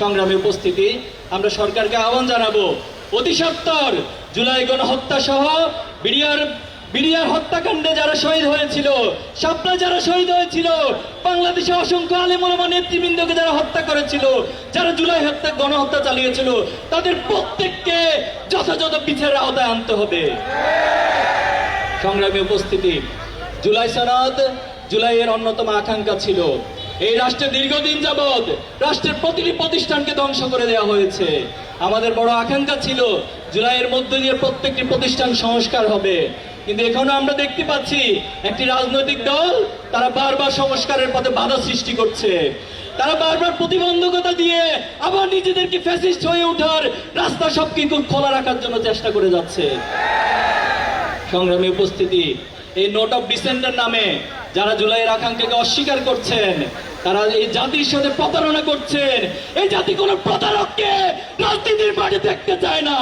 সংগ্রামী উপস্থিতি, আমরা সরকারকে আহ্বান জানাব। অতি সত্তর জুলাই গণহত্যা সহ বিডিআর বিডিআর হত্যাকাণ্ডে যারা শহীদ হয়েছিল, স্বপ্নে যারা শহীদ হয়েছিল, বাংলাদেশে অসংখ্য আলেমা নেতৃবৃন্দকে যারা হত্যা করেছিল, যারা জুলাই হত্যা, গণহত্যা চালিয়েছিল, তাদের প্রত্যেককে যথাযথ বিচারের আওতায় আনতে হবে। সংগ্রামী উপস্থিতি, জুলাই সনদ জুলাইয়ের অন্যতম আকাঙ্ক্ষা ছিল। এই রাষ্ট্রে দীর্ঘদিন যাবৎ রাষ্ট্রের প্রতিটি প্রতিষ্ঠানকে ধ্বংস করে দেওয়া হয়েছে। আমাদের বড় আকাঙ্ক্ষা ছিল জুলাইয়ের মধ্য দিয়ে প্রত্যেকটি প্রতিষ্ঠান সংস্কার হবে। কিন্তু এখনও আমরা দেখতে পাচ্ছি একটি রাজনৈতিক দল তারা বারবার সংস্কারের পথে বাধা সৃষ্টি করছে। তারা বারবার প্রতিবন্ধকতা দিয়ে আবার নিজেদেরকে ফ্যাসিস্ট হয়ে ওঠার রাস্তা সব কিন্তু খোলা রাখার জন্য চেষ্টা করে যাচ্ছে। সংগ্রামী উপস্থিতি, এই নোট অফ ডিসেন্ডের নামে যারা জুলাইয়ের আকাঙ্ক্ষাকে অস্বীকার করছেন, তারা এই জাতির সাথে প্রতারণা করছেন। এই জাতি কোনো প্রতারককে রাজনীতির মাঠে দেখতে চায় না।